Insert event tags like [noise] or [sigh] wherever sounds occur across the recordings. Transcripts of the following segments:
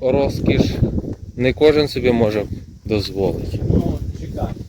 розкіш не кожен собі може дозволити. Ну, чекайте.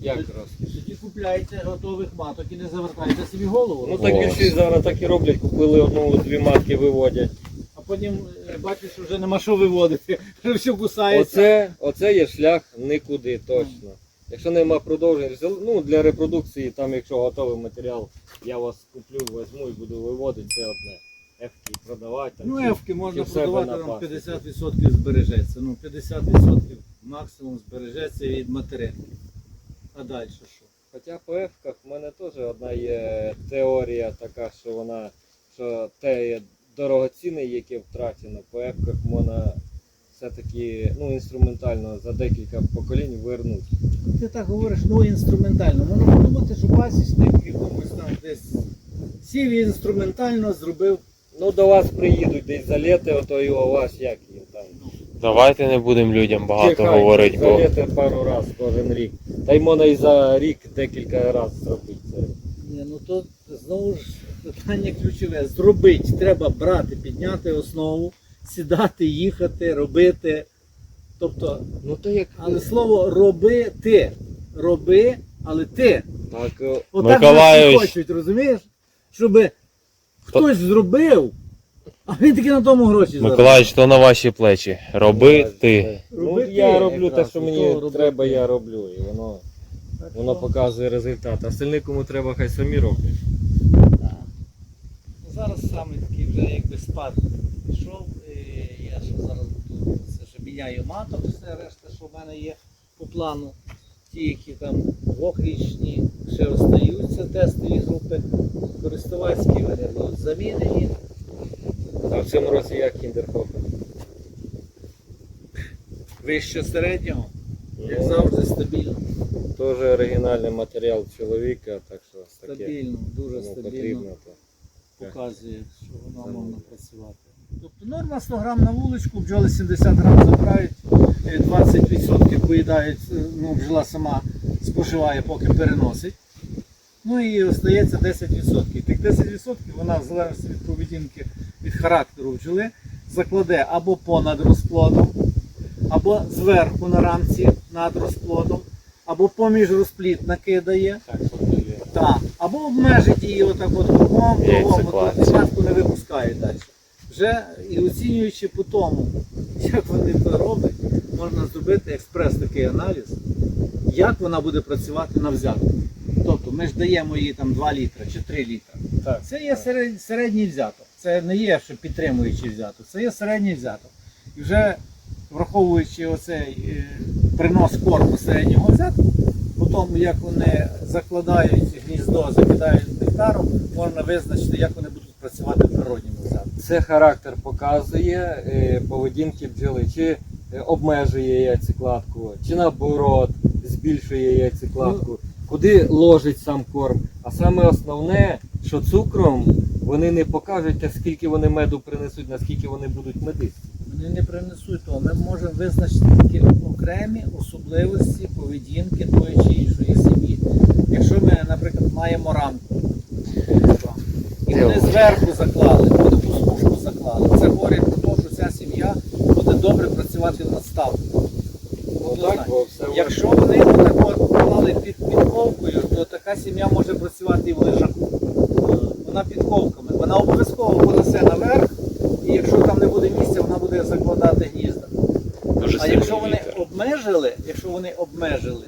Як розкіш? Тоді купляйте готових маток і не завертайте собі голову. Ну так О. більшість зараз так і роблять, купили одну-дві матки виводять. А потім е, бачиш, що вже нема що виводити, [laughs] вже все кусається. Оце, оце є шлях нікуди точно. Якщо нема продовження, ну для репродукції, там якщо готовий матеріал, я вас куплю, візьму і буду виводити, це одне. Ефки продавати. Там, Ну, чи- ефки можна продавати, на там 50% збережеться. Ну, 50% максимум збережеться від материнки. А далі що? Хоча по ефках в мене теж одна є теорія така, що вона, що те є дорогоцінне, яке втрачено, по ефках можна все-таки ну, інструментально за декілька поколінь вернути. Ти так говориш, ну інструментально. Можна подумати, що пасічник в якомусь там десь сів і інструментально зробив. Ну до вас приїдуть десь за літо, ото і у вас як їм там. Давайте не будемо людям багато Чекайте, говорити, за бо літо пару раз кожен рік. Та й можна і за рік декілька разів зробити це. Ні, ну то знову ж питання ключове. Зробити треба брати, підняти основу, сідати, їхати, робити. Тобто, Ну то як але слово робити, роби, але ти. так, е, Отак Миколайович. всі хочуть, розумієш? Щоб хтось зробив, а він таки на тому гроші заробив. Миколаївич, то на ваші плечі. Роби ти. Ну Роби я ти роблю те, якраз, що мені то роби треба, ти. я роблю. І воно, Так воно показує результат. А остальне кому треба, хай самі роблять. да. Ну, Зараз саме такий вже якби спад пішов. Я ще зараз буду це ще міняю маток, все решта, що в мене є по плану. Ті, які там двохрічні, ще остаються тестові групи. Користувацькі вони будуть замінені. А в цьому році як кіндерхопер? Вище середнього, як Ну, завжди, стабільно. Теж оригінальний матеріал чоловіка, так що таке Стабільно, дуже кому стабільно. потрібно. То. показує, що воно можна. працювати. Тобто норма 100 грам на вуличку, бджоли 70 грам забирають, е, 20% поїдають, е, ну, бджола сама споживає, поки переносить. Ну і остається 10%. Тих 10% вона, в залежності від поведінки, від характеру бджоли, закладе або понад розплодом, або зверху на рамці над розплодом, або поміж розплід накидає. Так, тобто. Так. Або обмежить її отак от кругом, кругом, от матку не випускають далі. Вже і оцінюючи по тому, як вони це роблять, можна зробити експрес такий аналіз, як вона буде працювати на взятку. Тобто ми ж даємо їй там 2 літра чи 3 літра. Так, Це є серед- середній взяток. Це не є ще підтримуючий взяток, це є середній взяток. І вже враховуючи оцей е, принос корму середнього взятку, по тому, як вони закладають гніздо, закидають нектаром, можна визначити, як вони будуть працювати природньому взятку. Це характер показує е, поведінки бджоли, чи е, обмежує яйцекладку, чи наоборот збільшує яйцекладку, куди ложить сам корм. А саме основне, що цукром вони не покажуть, те, скільки вони меду принесуть, наскільки вони будуть медисті. Вони не принесуть того. Ми можемо визначити тільки окремі особливості поведінки тої чи іншої сім'ї. Якщо ми, наприклад, маємо рамку, і вони зверху заклали, вони пустушку заклали, це говорить про те, що ця сім'я буде добре працювати в надставку. Все Якщо вони поклали під підковкою, то така сім'я може працювати і в лежаку. Вона підковками. Вона обов'язково понесе наверх, і якщо там не буде місця, вона буде закладати гнізда. Дуже А якщо вони обмежили, якщо вони обмежили,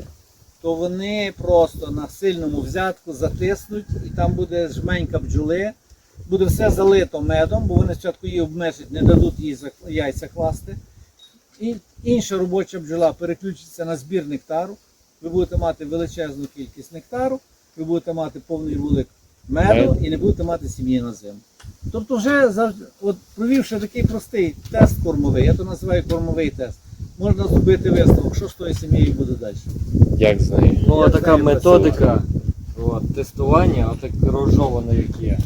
то вони просто на сильному взятку затиснуть, і там буде жменька бджоли, буде все залито медом, бо вони спочатку її обмежать, не дадуть їй яйця класти. І інша робоча бджола переключиться на збір нектару. Ви будете мати величезну кількість нектару, ви будете мати повний вулик меду Мед. і не будете мати сім'ї на зиму. Тобто, вже от провівши такий простий тест кормовий, я то називаю кормовий тест, можна зробити висновок, що з тою сім'єю буде далі. Як з нею? Ну, Як така методика от, тестування, отак розжовано як є.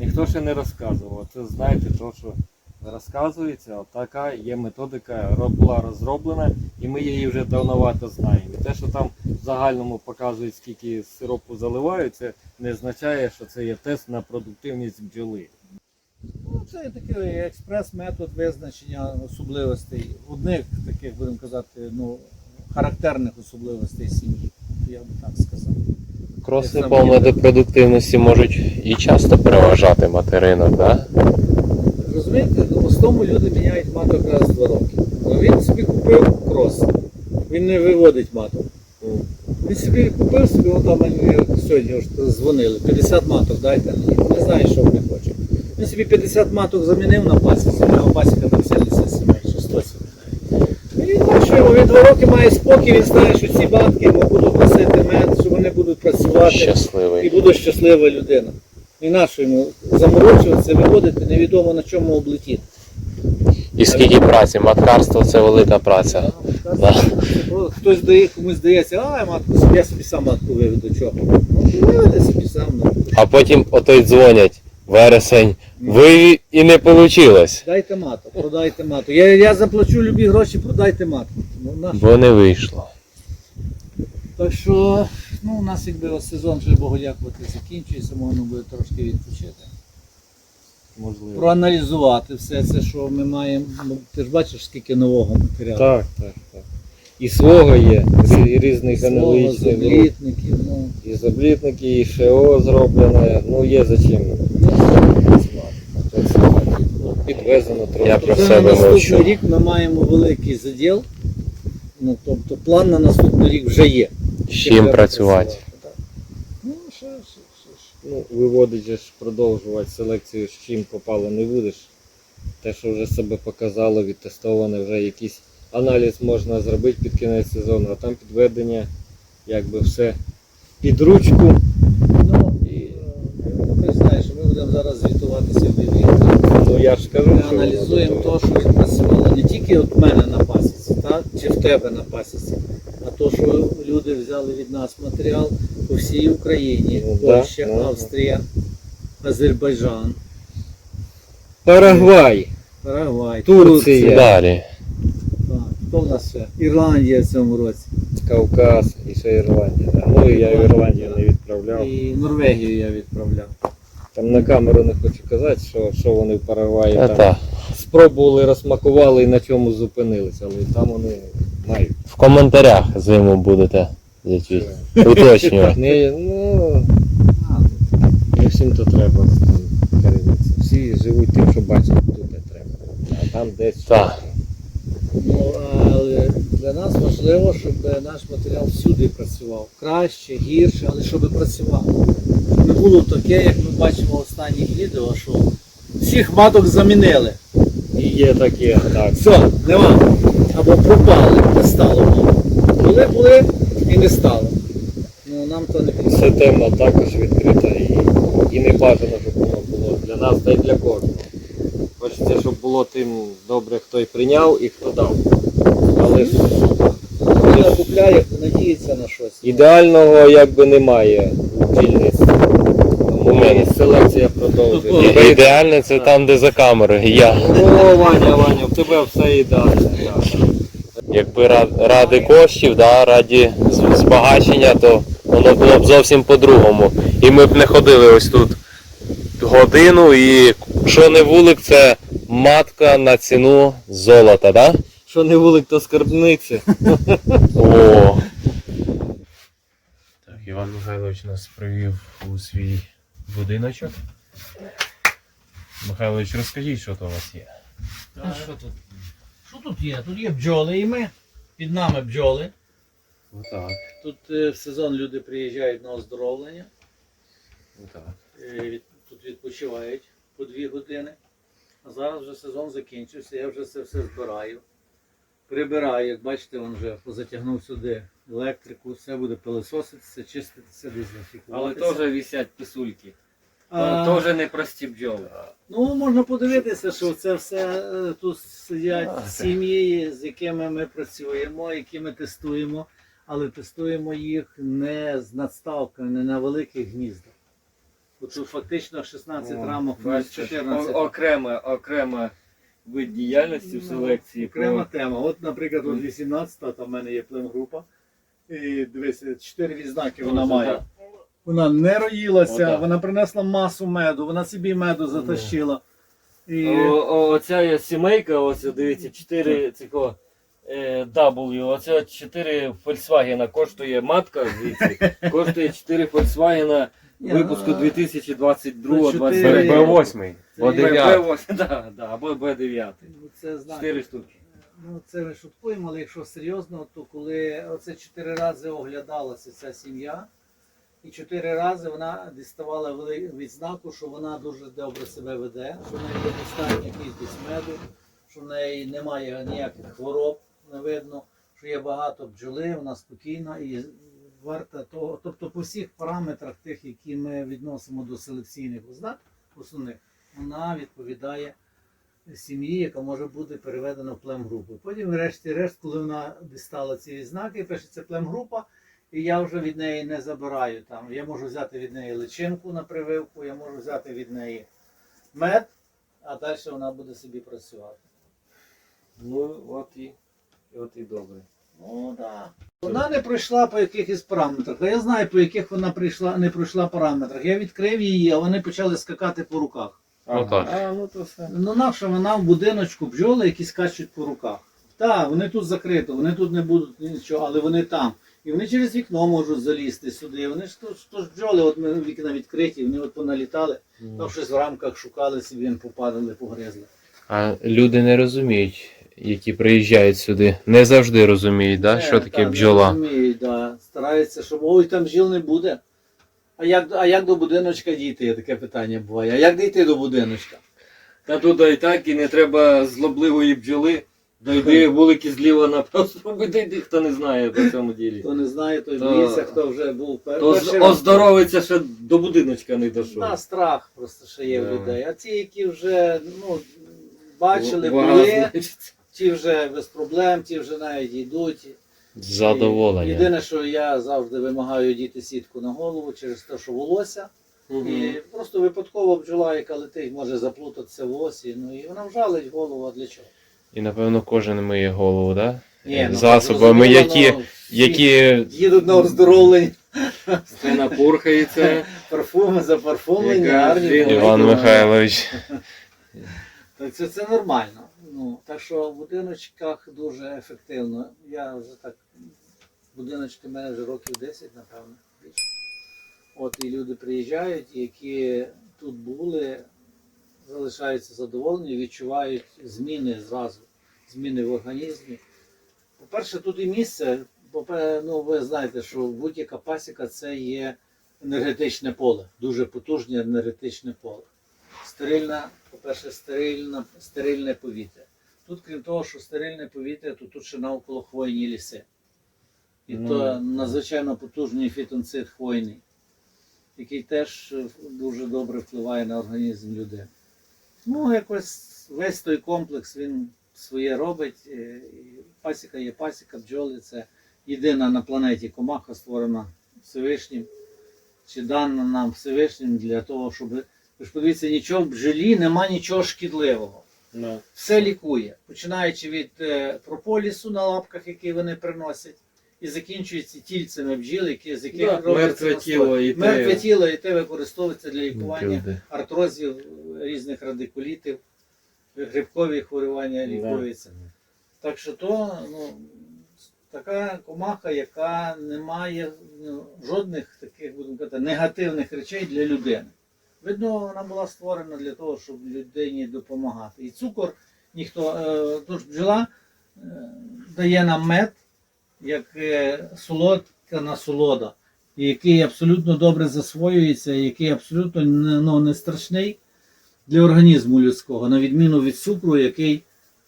Ніхто ще не розказував. Це знаєте, то, що розказується, така є методика, ро- була розроблена, і ми її вже давновато знаємо. І те, що там в загальному показують, скільки сиропу заливають, це не означає, що це є тест на продуктивність бджоли. Це є такий експрес-метод визначення особливостей, одних таких, будемо казати, ну, характерних особливостей сім'ї. Я би так сказав. Кроси Як по сам медопродуктивності можуть і часто переважати материнок, да? Розумієте, в основному люди міняють маток раз в два роки. Ну, він собі купив крос, він не виводить маток. Він собі купив собі, от там мені сьогодні дзвонили, 50 маток дайте мені. Не знаю, що вони хочуть. Він собі 50 маток замінив на пасіці, нього пасіка там 70 сімей, чи 100 сімей. І він знає, що йому він два роки має спокій, він знає, що ці матки йому будуть носити мед, що вони будуть працювати і Щасливий. буде щаслива людина. І нащо йому заморочуватися, виводити, невідомо на чому облетіти. І скільки праці? Маткарство це велика праця. Да. Хтось дає, комусь здається, а матку, собі, я собі сам матку виведу чого. Ну, виведи собі сам. А потім отой дзвонять. Вересень. Ви і не вийшло. Дайте матку, продайте матку. Я, я заплачу любі гроші, продайте матку. Ну, наш. Бо не вийшло. Так що, ну, у нас якби ось сезон вже Богу дякувати закінчується, можна буде трошки відпочити. Можливо. Проаналізувати все це, що ми маємо. Ну, ти ж бачиш, скільки нового матеріалу. Так, так, так. І свого є, і різних аналогічних заблітників, ну. І заблітники, і ШО зроблене. Ну є за чим. Підвезено трохи. Я про себе на наступний мовчу. рік ми маємо великий заділ. Ну, тобто план на наступний рік вже є. З чим працювати. так. Ну, що, що, що, що. Ну, виводить же ж продовжувати селекцію, з чим попало не будеш. Те, що вже себе показало, відтестоване, вже якийсь аналіз можна зробити під кінець сезону, а там підведення, якби все під ручку. Ну, і е, ти знаєш, ми будемо зараз звітуватися в Львові. Ну я ж кажу, Ми що аналізуємо те, що відпрацювало не тільки от мене на пасіці, так? чи в тебе на пасіці, а то, що люди взяли від нас матеріал по всій Україні, Ну, да, Польща, ну, Австрія, Азербайджан, Парагвай, Парагвай, Турція. Далі. Так, хто в нас ще? Ірландія в цьому році. Кавказ і ще Ірландія. да. Ну і я в Ірландію не відправляв. І Норвегію я відправляв. Там на камеру не хочу казати, що, що вони в Парагваї Та, там спробували, розмакували і на чому зупинилися, але там вони мають. В коментарях зиму будете дядь, уточнювати. [laughs] Не, ну, не всім то треба з тим керівництвом. Всі живуть тим, що бачать, тут не треба. А там десь. Так. Ну, але для нас важливо, щоб наш матеріал всюди працював. Краще, гірше, але щоб працював. Було таке, як ми бачимо в останніх відео, що всіх маток замінили. І є таке, так. Все, нема. Або пропали, не стало. Були, були і не стало. Ну нам то не Це підходить. тема також відкрита і, і не бажано, щоб воно було для нас та й для кожного. Хочеться, щоб було тим добре, хто й прийняв і хто дав. Але ж Людина купляє, надіється на щось. ідеального якби немає у бджільництві. Тому мене. селекція продовжує. І- Ідеально це там, де за камерою. Я. О, Ваня, Ваня, в тебе все ідеально. Якби ра- ради коштів, да, раді з- збагачення, то воно було б зовсім по-другому. І ми б не ходили ось тут годину і що не вулик, це матка на ціну золота, да? Що не вулик, то скарбниця. О. Іван Михайлович нас привів у свій будиночок. Михайлович, розкажіть, що то у вас є. А що тут? Що тут є? Тут є бджоли і ми. Під нами бджоли. Отак, Тут е, в сезон люди приїжджають на оздоровлення, отак. е, від- тут відпочивають по дві години. А зараз вже сезон закінчився, я вже це все збираю. Прибираю, як бачите, він вже позатягнув сюди електрику, все буде пилососитися, чиститися, Але теж висять писульки. Теж не прості бджоли. Ну, можна подивитися, що це все е, тут сидять сім'ї, з якими ми працюємо, які ми тестуємо, але тестуємо їх не з надставками, не на великих гніздах. Тут фактично 16 рамок, ну, Бачиш, 14. о- окрема, окрема вид діяльності в Ну, селекції. Окрема тема. От, наприклад, от 18-та, там в мене є племгрупа. І дивися, 4 відзнаки вона має. Вона не роїлася, Отак. вона принесла масу меду, вона собі меду затащила. І... О, о, оця є сімейка, ось дивіться, 4 цього е, W, оця 4 Volkswagen коштує матка звідси, [laughs] коштує 4 Volkswagen Ні, випуску ну, 2022 чотири- 23 Б8, бо 9. Б8, да, да, або Б9. Ну, Це знаєте, 4 штуки. Ну, це ми шуткуємо, але якщо серйозно, то коли оце чотири рази оглядалася ця сім'я, і чотири рази вона діставала відзнаку, що вона дуже добре себе веде, що в неї є достатня кількість меду, що в неї немає ніяких хвороб, не видно, що є багато бджоли, вона спокійна і варта того. Тобто по всіх параметрах тих, які ми відносимо до селекційних ознак основних, вона відповідає сім'ї, яка може бути переведена в племгрупу. Потім, врешті-решт, коли вона дістала ці знаки, пишеться племгрупа, і я вже від неї не забираю там. Я можу взяти від неї личинку на прививку, я можу взяти від неї мед, а далі вона буде собі працювати. Ну, от і, от і добре. Ну так. Вона не пройшла по якихось параметрах. А я знаю, по яких вона прийшла, не пройшла параметрах. Я відкрив її, а вони почали скакати по руках. Отак. А, ну то все. Ну наша вона в будиночку бджоли, які скачуть по руках. Так, вони тут закрито, вони тут не будуть нічого, але вони там. І вони через вікно можуть залізти сюди. Вони ж то, то ж бджоли, от ми вікна відкриті, вони от поналітали, там щось в рамках шукали собі, попадали, погризли. А люди не розуміють, які приїжджають сюди. Не завжди розуміють, да, Е, що таке так, бджола. не розуміють, да. Стараються, щоб ой, там бджіл не буде. А як, а як до будиночка дійти? Таке питання буває. А як дійти до будиночка? Та тут і так, і не треба злобливої бджоли. Дойди вулики зліва направо, спробуй дійди, хто не знає по цьому ділі. Хто не знає, той То- боїться, хто вже був пер- То перший раз. оздоровиться, ще до будиночка не дійшов. Да, страх просто ще є в Да. людей. А ті, які вже ну, бачили, Вага, були, значить. ті вже без проблем, ті вже навіть йдуть. Задоволення. Єдине, що я завжди вимагаю діти сітку на голову через те, що волосся. Мгм. І просто випадково бджола, яка летить, може заплутатися в осі. Ну і вона вжалить голову, а для чого? І напевно кожен миє голову, да? Ні, ну, Засобами, які, ну, які їдуть на оздоровлення, Стена пурхається. парфуми запарфумлені, Яка гарні. Іван Михайлович. Так це, це нормально. Ну, так що в будиночках дуже ефективно. Я вже так, будиночки в мене вже років 10, напевно. більше. От і люди приїжджають, які тут були, залишаються задоволені, відчувають зміни зразу, зміни в організмі. По-перше, тут і місце, ну, ви знаєте, що будь-яка пасіка це є енергетичне поле, дуже потужне енергетичне поле. Стерильна, по-перше, стерильна, стерильне повітря. Тут, крім того, що стерильне повітря, то тут ще навколо хвойні ліси. І Ну. то надзвичайно потужний фітонцид хвойний, який теж дуже добре впливає на організм людини. Ну, якось весь той комплекс він своє робить. е, і Пасіка є пасіка, бджоли це єдина на планеті комаха, створена Всевишнім, чи дана нам Всевишнім для того, щоб. Ви ж подивіться, нічого в бджолі нема нічого шкідливого. Ну. Все лікує, починаючи від е, прополісу на лапках, який вони приносять, і закінчується тільцями бджіл, які, з яких Да, мертве тіло і те- тіло, і те використовується для лікування Люди. артрозів, різних радикулітів, грибкові хворювання Да. Так що то ну, така комаха, яка не має ну, жодних таких, будемо казати, негативних речей для людини. Видно, вона була створена для того, щоб людині допомагати. І цукор ніхто, е, тож бджола е, дає нам мед, як е, солодка насолода, який абсолютно добре засвоюється, який абсолютно не, ну, не страшний для організму людського, на відміну від цукру, який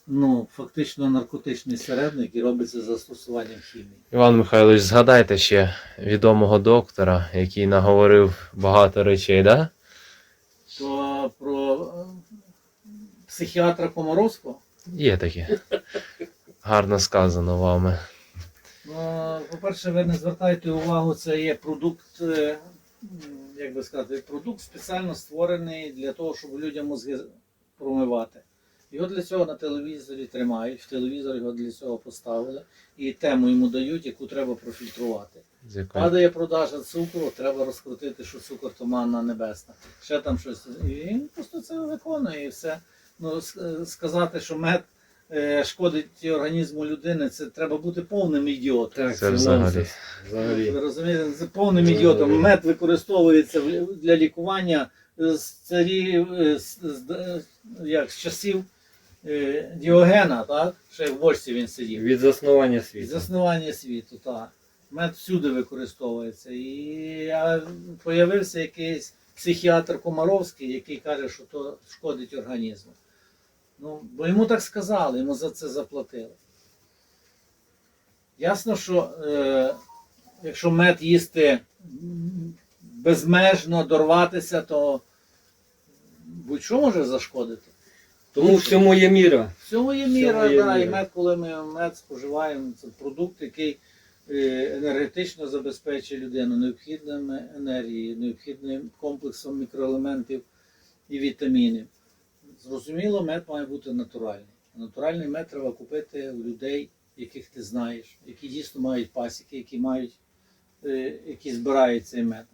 ну, фактично наркотичний середник і робиться застосуванням хімії. Іван Михайлович, згадайте ще відомого доктора, який наговорив багато речей, да? То про психіатра Комаровського. Є таке. Гарно сказано вами. Ну, по-перше, ви не звертайте увагу, це є продукт, е, як би сказати, продукт спеціально створений для того, щоб людям мозги промивати. Його для цього на телевізорі тримають, в телевізор його для цього поставили, і тему йому дають, яку треба профільтрувати. Якої- Падає продажа цукру, треба розкрутити, що цукор то манна небесна. Ще там щось. І він просто це виконує і все. ну, сказати, що мед е, шкодить організму людини, це треба бути повним ідіотом. Так, Це взагалі. Взагалі. Ви розумієте, це повним Взагалі. ідіотом. Мед використовується для лікування з царів, е, з, з- е, як, з часів е, Діогена, так? Ще в бочці він сидів. Від заснування Від світу. заснування світу, так. Мед всюди використовується. І появився якийсь психіатр Комаровський, який каже, що то шкодить організму. Ну, бо йому так сказали, йому за це заплатили. Ясно, що е, якщо мед їсти безмежно дорватися, то будь-що може зашкодити. Тому всьому є міра. Всього є міра, є да, і міра. мед, коли ми мед споживаємо, це продукт, який е, енергетично забезпечує людину необхідними енергією, необхідним комплексом мікроелементів і вітамінів. Зрозуміло, мед має бути натуральний. Натуральний мед треба купити у людей, яких ти знаєш, які дійсно мають пасіки, які мають, е, які збирають цей мед.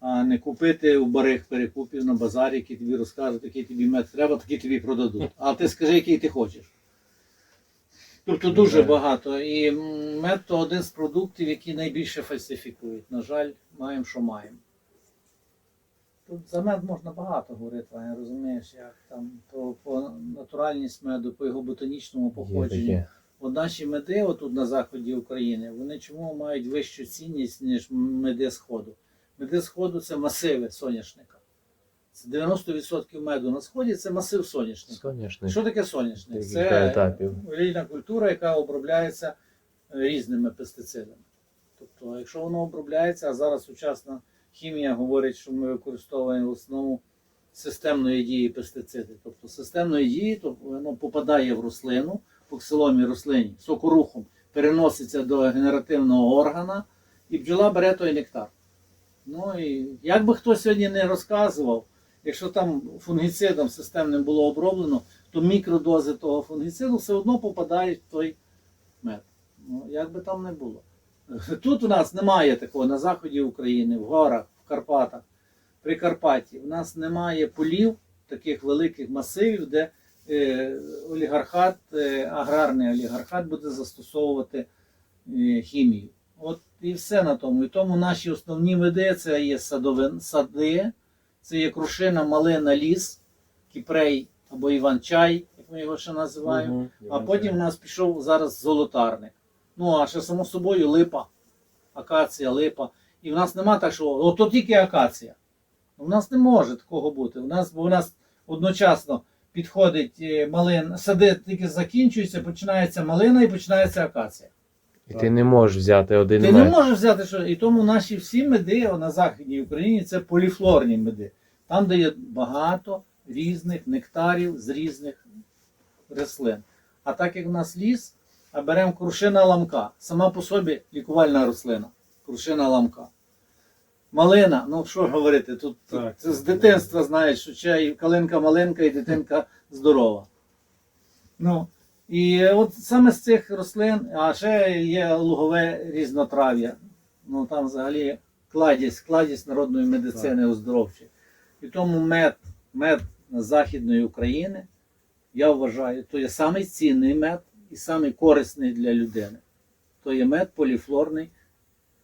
А не купити у барих перекупів на базарі, які тобі розкажуть, який тобі мед треба, такий тобі продадуть. А ти скажи, який ти хочеш. Тобто дуже багато. І мед то один з продуктів, які найбільше фальсифікують. На жаль, маємо, що маємо. Тут за мед можна багато говорити, Ваня, розумієш, як там про, про натуральність меду, по його ботанічному походженню. От наші меди, отут на заході України, вони чому мають вищу цінність, ніж меди Сходу? Меди Сходу це масиви соняшника. Це 90% меду на сході це масив соняшника. Соняшник. Що таке соняшник? Це олійна культура, яка обробляється е, різними пестицидами. Тобто, якщо воно обробляється, а зараз сучасна хімія говорить, що ми використовуємо в основному системної дії пестициди. Тобто системної дії, то воно попадає в рослину, по ксиломі рослині, сокорухом, переноситься до генеративного органа, і бджола бере той нектар. Ну і як би хто сьогодні не розказував, якщо там фунгіцидом системним було оброблено, то мікродози того фунгіциду все одно попадають в той мед. Ну, як би там не було. Тут у нас немає такого на заході України, в горах, в Карпатах, при Карпатті. У нас немає полів, таких великих масивів, де е, олігархат, е, аграрний олігархат буде застосовувати е, хімію. От і все на тому. І тому наші основні види це є садовин, сади, це є крушина, малина, ліс, кіпрей або іван-чай, як ми його ще називаємо. Мгм. А потім у нас пішов зараз золотарник. Ну, а ще само собою липа, акація, липа. І в нас нема так, що ото тільки акація. У нас не може такого бути. У нас, бо у нас одночасно підходить е, малин, сади тільки закінчуються, починається малина і починається акація. І ти не можеш взяти один Ти не можеш взяти, що і тому наші всі меди на Західній Україні це поліфлорні меди. Там, де є багато різних нектарів з різних рослин. А так як в нас ліс, беремо крушина ламка. Сама по собі лікувальна рослина. Крушина ламка. Малина, ну що говорити, тут, тут Так. з дитинства знаєш, що чай, калинка маленька і дитинка здорова. Ну, і от саме з цих рослин, а ще є лугове різнотрав'я. Ну там взагалі кладість, кладість народної медицини оздоровчої. І тому мед, мед Західної України, я вважаю, то є самий цінний мед і самий корисний для людини. То є мед поліфлорний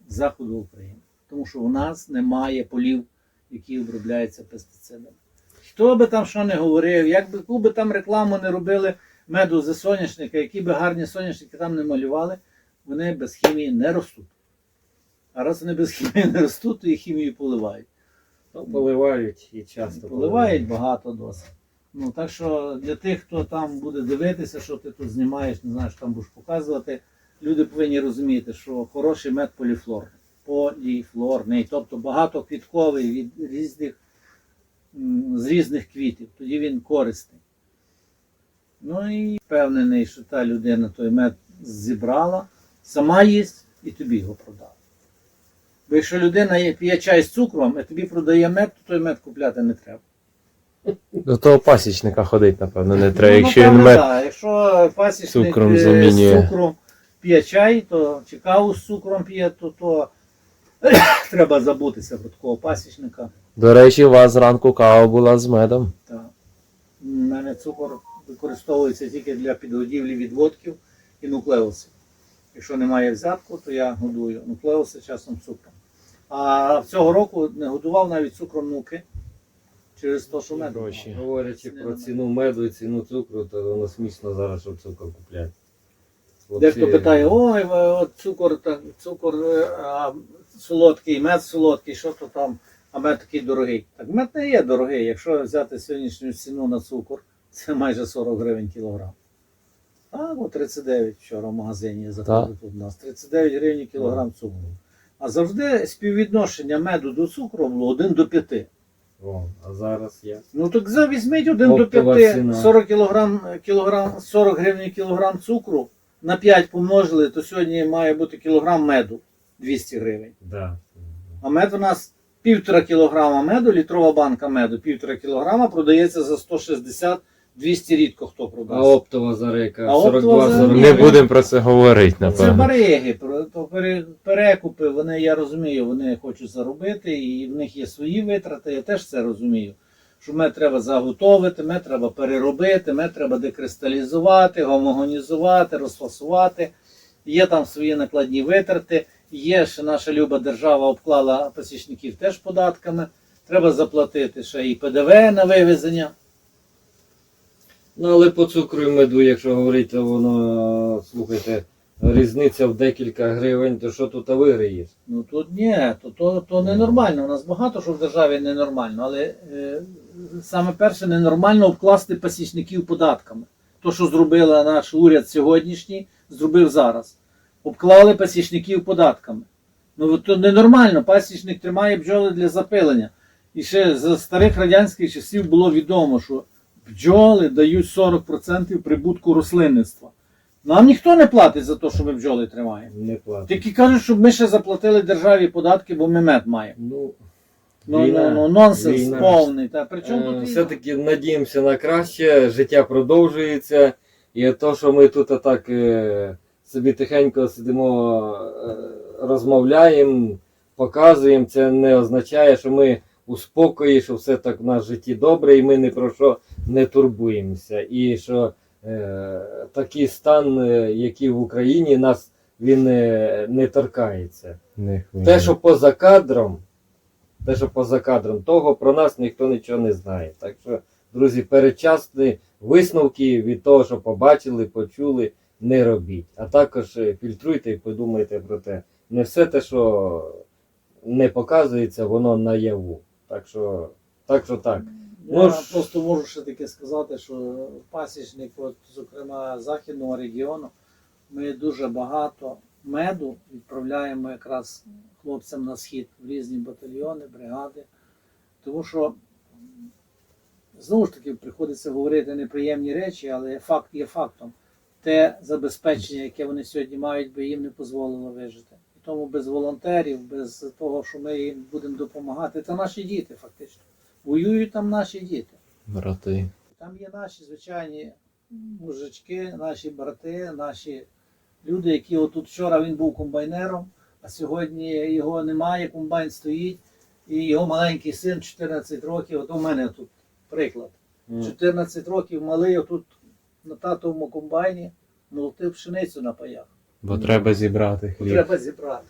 з заходу України. Тому що у нас немає полів, які обробляються пестицидами. Хто би там що не говорив, як би, яку би там рекламу не робили меду зі соняшника, які би гарні соняшники там не малювали, вони без хімії не ростуть. А раз вони без хімії не ростуть, то їх хімію поливають. Ну, поливають і часто Поливають багато досить. Ну, так що для тих, хто там буде дивитися, що ти тут знімаєш, не знаю, що там будеш показувати, люди повинні розуміти, що хороший мед поліфлорний. Поліфлорний, тобто багатоквітковий від різних, з різних квітів. Тоді він корисний. Ну і впевнений, що та людина той мед зібрала, сама їсть і тобі його продала. Бо якщо людина п'є чай з цукром, і тобі продає мед, то той мед купляти не треба. До того пасічника ходить, напевно, не треба. Ну, Якщо він напевно, мед. да. Якщо пасічник цукром е, замінює. з цукром п'є чай, то чи каву з цукром п'є, то, то [coughs] треба забутися про такого пасічника. До речі, у вас зранку кава була з медом. Та. У мене цукор використовується тільки для підгодівлі відводків і нуклеусів. Якщо немає взятку, то я годую нуклеуси часом цукром. А цього року не годував навіть цукром нуки через те, що мед. Гроші. Говорячи про ціну меду і ціну цукру, то воно смішно зараз, щоб цукор купляти. Дехто питає, ой, ви- от цукор, так, цукор е, а, солодкий, мед солодкий, що то там, а мед такий дорогий. Так мед не є дорогий. Якщо взяти сьогоднішню ціну на цукор, це майже 40 гривень кілограм. Так, от 39 вчора в магазині заходив тут у нас. 39 гривень кілограм цукру. А завжди співвідношення меду до цукру було 1 до 5. О, а зараз я. Ну так за візьміть 1 до Оптова 5, ціна. 40 кілограм, кілограм, 40 гривень кілограм цукру, на 5 помножили, то сьогодні має бути кілограм меду 200 гривень. Да. А мед у нас півтора кілограма меду, літрова банка меду, півтора кілограма продається за 160 200 рідко хто А продасть. оптова зарейка А оптова 42 зарейка- 40 Не будемо про це говорити, Це напевно. бариги, про- то пере- перекупи, вони, я розумію, вони хочуть заробити, і в них є свої витрати, я теж це розумію. Що мед треба заготовити, мед треба переробити, мед треба декристалізувати, гомогенізувати, розфасувати. Є там свої накладні витрати. Є ще наша люба держава обклала пасічників теж податками. Треба заплатити ще і ПДВ на вивезення. Ну, але по цукру і меду, якщо говорити, воно, слухайте, різниця в декілька гривень, то що тут виграєш? Ну тут ні, то, то, то ненормально. У нас багато що в державі ненормально, але е, саме перше ненормально обкласти пасічників податками. То, що зробила наш уряд сьогоднішній, зробив зараз. Обклали пасічників податками. Ну то ненормально, пасічник тримає бджоли для запилення. І ще за старих радянських часів було відомо, що бджоли дають 40% прибутку рослинництва. Нам ніхто не платить за те, що ми бджоли тримаємо. Не платить. Тільки кажуть, щоб ми ще заплатили державі податки, бо ми мед маємо. Ну, Ну, Війна. ну, ну нонсенс Війна. повний. Та при чому Е, тут війна? Все-таки надіємося на краще, життя продовжується. І то, що ми тут так е, собі тихенько сидимо, е, розмовляємо, показуємо, це не означає, що ми у спокої, що все так в нас в житті добре, і ми ні про що не турбуємося. І що е, такий стан, е, який в Україні, нас він е, не торкається. Не Те, що поза кадром, те, що поза кадром, того про нас ніхто нічого не знає. Так що, друзі, передчасні висновки від того, що побачили, почули, не робіть. А також е, фільтруйте і подумайте про те. Не все те, що не показується, воно наяву. Так що, так що так. Я Ну, ж- просто можу ще таке сказати, що пасічник, от, зокрема західного регіону, ми дуже багато меду відправляємо якраз хлопцям на схід в різні батальйони, бригади. Тому що знову ж таки приходиться говорити неприємні речі, але факт є фактом. Те забезпечення, яке вони сьогодні мають, би їм не дозволило вижити. Тому без волонтерів, без того, що ми їм будемо допомагати, це наші діти фактично. Воюють там наші діти. Брати. Там є наші звичайні мужички, наші брати, наші люди, які отут вчора він був комбайнером, а сьогодні його немає, комбайн стоїть, і його маленький син 14 років. От у мене тут приклад. 14 років малий отут на татовому комбайні молотив пшеницю на паях. Бо треба зібрати хліб. Треба зібрати.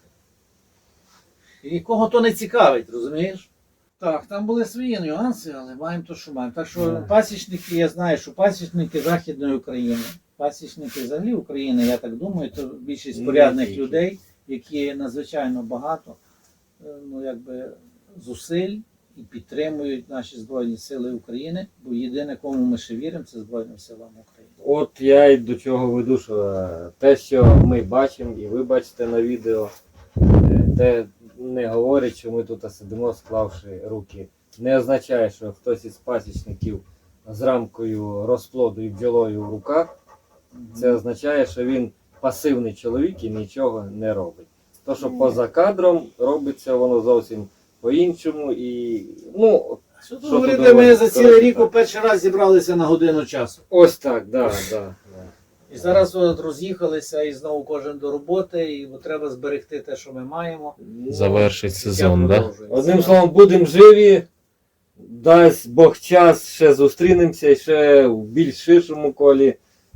І нікого то не цікавить, розумієш? Так, там були свої нюанси, але маємо то, що маємо. Так що Так. пасічники, я знаю, що пасічники Західної України, пасічники взагалі України, я так думаю, то більшість порядних людей, які надзвичайно багато е, ну, якби, зусиль і підтримують наші Збройні Сили України, бо єдине, кому ми ще віримо, це Збройним силам України. От я й до чого веду, що е, те, що ми бачимо, і ви бачите на відео, е, те не говорить, що ми тут сидимо, склавши руки. Не означає, що хтось із пасічників з рамкою розплоду і бджолою в руках. Це означає, що він пасивний чоловік і нічого не робить. То, що поза кадром робиться воно зовсім по-іншому. І ну, Що тут говорити, ми за цілий рік у перший раз зібралися на годину часу. ось так, да, [laughs] да, да. І зараз от роз'їхалися і знову кожен до роботи, і от треба зберегти те, що ми маємо. Завершить Життя сезон, да? Одним словом, будемо живі, дасть Бог час, ще зустрінемося і ще в більш ширшому колі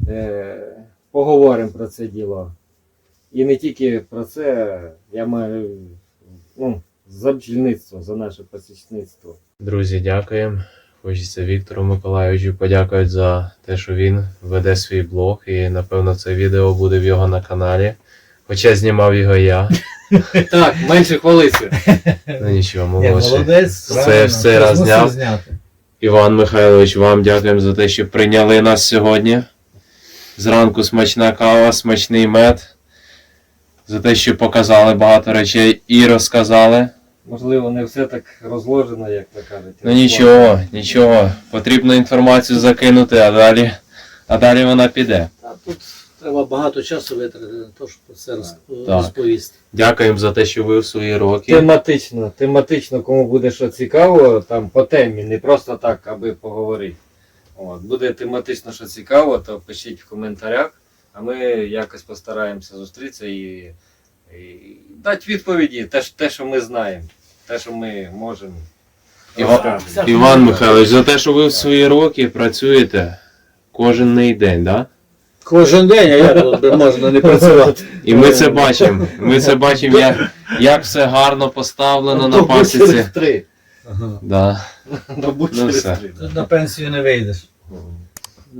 е, поговоримо про це діло. І не тільки про це, я маю ну, за бджільництво, за наше посічництво. Друзі, дякуємо. Хочеться Віктору Миколайовичу подякувати за те, що він веде свій блог, і напевно це відео буде в його на каналі. Хоча знімав його я. [laughs] Так, менше хвалися. [laughs] Ну нічого, Ні, молодець, Це все раз зняв. Іван Михайлович, вам дякуємо за те, що прийняли нас сьогодні. Зранку смачна кава, смачний мед. За те, що показали багато речей і розказали. Можливо, не все так розложено, як то кажуть. Ну нічого, нічого. Потрібно інформацію закинути, а далі, а далі вона піде. А тут треба багато часу витратити на те, щоб Так. розповісти. Дякуємо за те, що ви в свої роки. Тематично, тематично, кому буде що цікаво, там по темі, не просто так, аби поговорити. От, буде тематично, що цікаво, то пишіть в коментарях, а ми якось постараємося зустрітися і, і дати відповіді, те, те, що ми знаємо, те, що ми можемо. Іван. Іван Михайлович, за те, що ви в свої роки працюєте кожен день, да? Кожен день, а як тут би можна не працювати? І ми це бачимо. Ми це бачимо, як, як все гарно поставлено на пасіці. через три. Да. Ну, через все. три. Тут на пенсію не вийдеш. Ну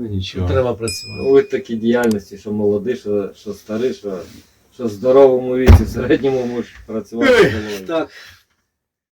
Тут нічого. треба працювати. Ось такі діяльності, що молодий, що, що старий, що, що в здоровому віці, в середньому можеш працювати. Так,